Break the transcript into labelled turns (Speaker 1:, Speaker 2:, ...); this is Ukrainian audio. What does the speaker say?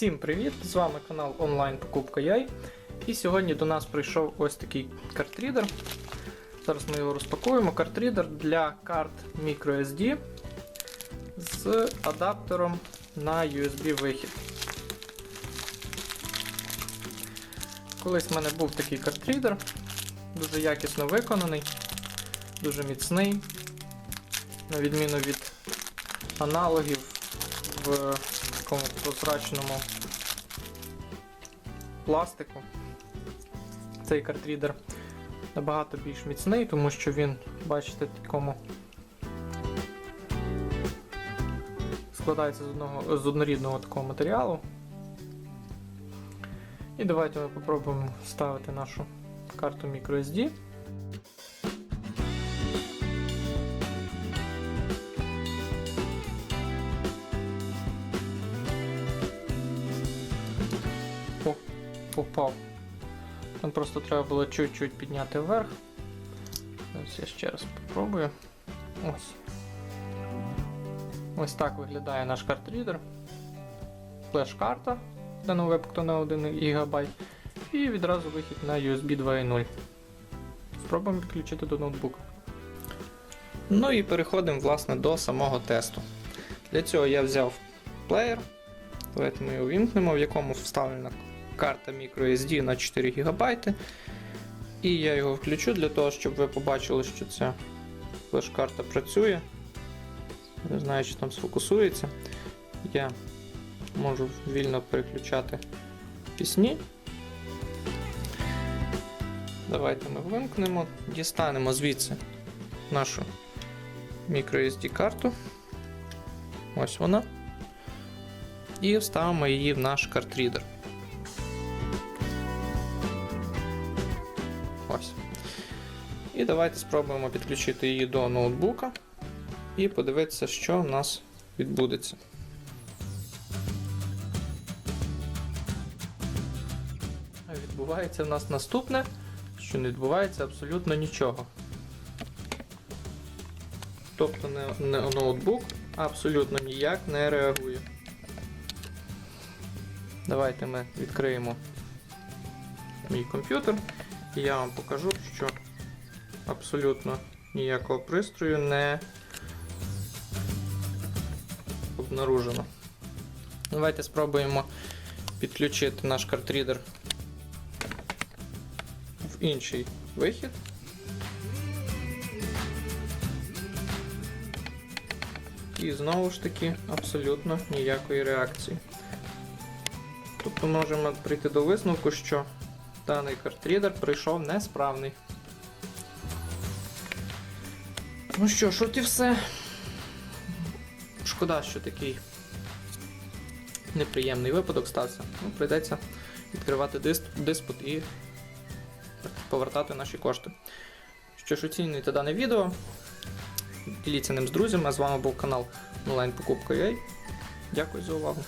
Speaker 1: Всім привіт! З вами канал онлайн Покупка Яй. І сьогодні до нас прийшов ось такий картрідер. Зараз ми його розпакуємо. Картрідер для карт microSD з адаптером на USB вихід. Колись в мене був такий картрідер, дуже якісно виконаний, дуже міцний, на відміну від аналогів в такому прозрачному пластику. Цей картрідер набагато більш міцний, тому що він, бачите, такому складається з, одного, з однорідного такого матеріалу. І давайте ми попробуємо вставити нашу карту microSD. Попав. Там просто треба було чуть-чуть підняти вверх. Зараз я ще раз попробую. Ось. Ось так виглядає наш картрідер. Флеш-карта, в даному випадку на 1 ГБ. І відразу вихід на USB 2.0. Спробуємо підключити до ноутбука. Ну і переходимо власне до самого тесту. Для цього я взяв плеєр. Давайте ми його вімкнемо, в якому вставлена карта microSD на 4 ГБ. І я його включу для того, щоб ви побачили, що ця флеш-карта працює. Не знаю, чи там сфокусується. Я можу вільно переключати пісні. Давайте ми вимкнемо, дістанемо звідси нашу microSD карту. Ось вона. І вставимо її в наш картрідер. Ось. І давайте спробуємо підключити її до ноутбука і подивитися, що в нас відбудеться. Відбувається в нас наступне, що не відбувається абсолютно нічого. Тобто не, не ноутбук абсолютно ніяк не реагує. Давайте ми відкриємо мій комп'ютер і я вам покажу, що абсолютно ніякого пристрою не обнаружено. Давайте спробуємо підключити наш картрідер в інший вихід. І знову ж таки абсолютно ніякої реакції. Тобто можемо прийти до висновку, що даний картрідер прийшов несправний. Ну що ж, от і все. Шкода, що такий неприємний випадок стався. Ну, прийдеться відкривати диск, диспут і повертати наші кошти. Що ж, оцінюйте дане відео. Діліться ним з друзями. З вами був канал Онлайн Покупка.ua. Дякую за увагу.